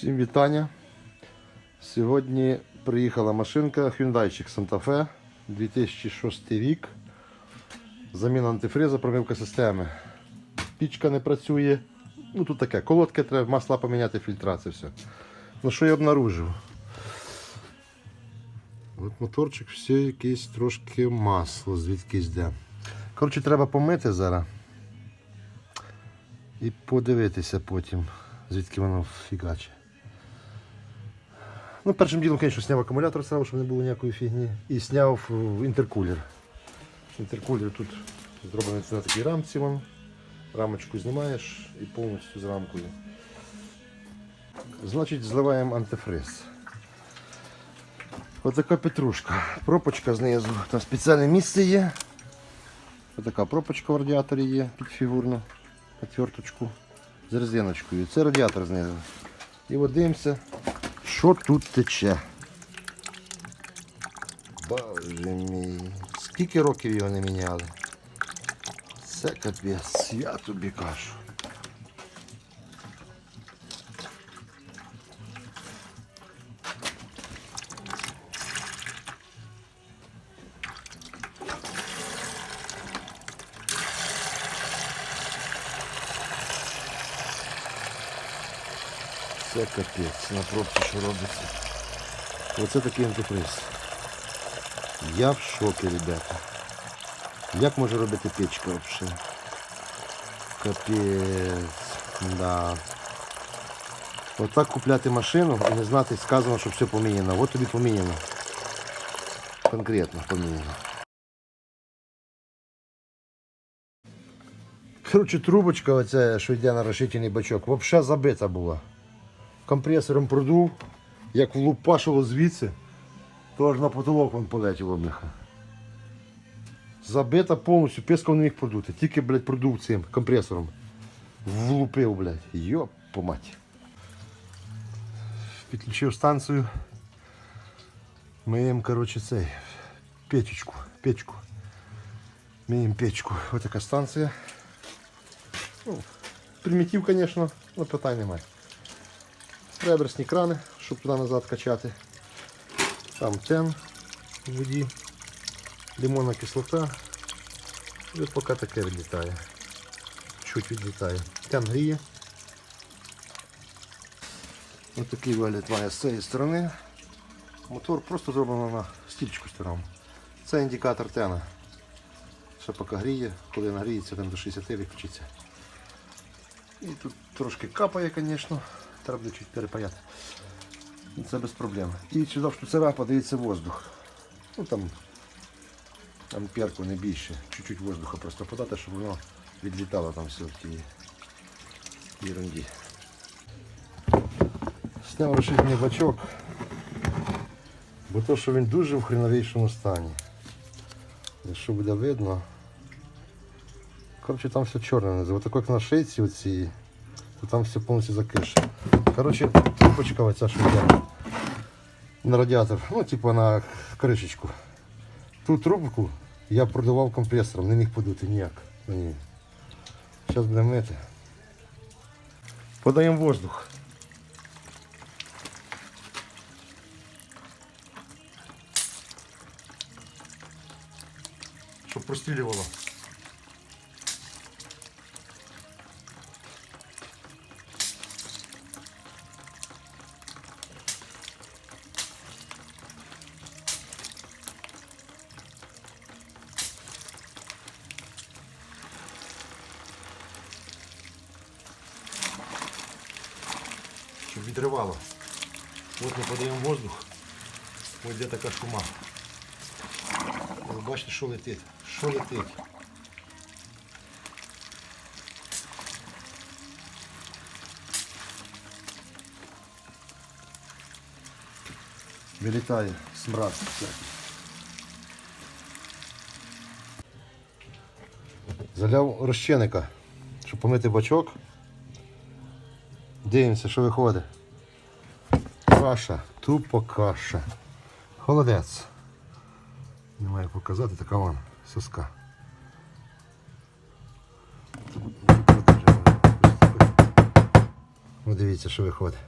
Всім вітання. Сьогодні приїхала машинка Hyundai Santa Fe 2006 рік. Заміна антифриза, промивка системи. Пічка не працює. Ну тут таке, колодки треба, масла поміняти, фільтрація, все. Ну що я обнаружив? От моторчик все якийсь трошки масло звідкись йде. Коротше, треба помити зараз. І подивитися потім, звідки воно фігаче. Ну, першим ділом, звісно, зняв акумулятор сразу, щоб не було ніякої фігні. І зняв е, інтеркулер. Інтеркулер тут зроблений на такій рамці. Вон. Рамочку знімаєш і повністю з рамкою. Значить, зливаємо антифриз. Ось така петрушка. Пропочка знизу. Там спеціальне місце є. Ось така пропочка в радіаторі є підфігурна. Отверточку з резиночкою. Це радіатор знизу. І от дивимося, що тут тече. Боже мій. Скільки років його не міняли? Це капець, я тобі кажу. Це капець, на пробці що робиться. Оце такий антифриз. Я в шокі, ребята. Як може робити печка взагалі? Капець. Да. Отак купляти машину і не знати, сказано, що все поміняно. От тобі поміняно. Конкретно поміняно. Коротше, трубочка, оця, що йде на розширительний бачок, взагалі забита була. Компресором продув, як влупашило звідси, то аж на потолок вон полетіло, бляха. Забита повністю, пискав не міг продути. Тільки, блядь, продув цим компресором. Влупив, блядь. Йоп, по. Підключив станцію. Миємо, коротше, цей печечку. Печку. Миємо печку. Ось така станція. Ну, примітив, звісно, але питань немає. Реверсні крани, щоб туди назад качати. Там тен в воді, лимонна кислота. І поки таке відлітає. Чуть відлітає. Тен гріє. Ось такий вигляд має з цієї сторони. Мотор просто зроблено на стільчику старому. Це індикатор тена. Ще поки гріє, коли нагріється, там до 60 виключиться. І тут трошки капає, звісно. Треба буде чуть перепаяти. Це без проблем. І сюди в штуцера подається воздух. Ну там амперку не більше. Чуть-чуть воздуха просто подати, щоб воно відлітало там все в тій ерунді. Сняв розширений бачок, бо то, що він дуже в хреновішому стані. Якщо буде видно. Коротше, там все чорне. Ось так як на шийці оці, то там все повністю закише. Коротше, трубочка оця що на радіатор, ну, типу на кришечку. Ту трубку я продавав компресором, не міг подути ніяк. на ній. Зараз будемо мити. Воздух. Щоб прострілювало. Щоб відривало. От ми подаємо воздух. Ось де така шума. Ви бачите, що летить? Що летить? Вилітає смрад. Заляв розчинника, щоб помити бачок. Дивимося, що виходить. Каша, тупо каша. Холодець. Не маю показати, така вон соска. Ну, дивіться, що виходить.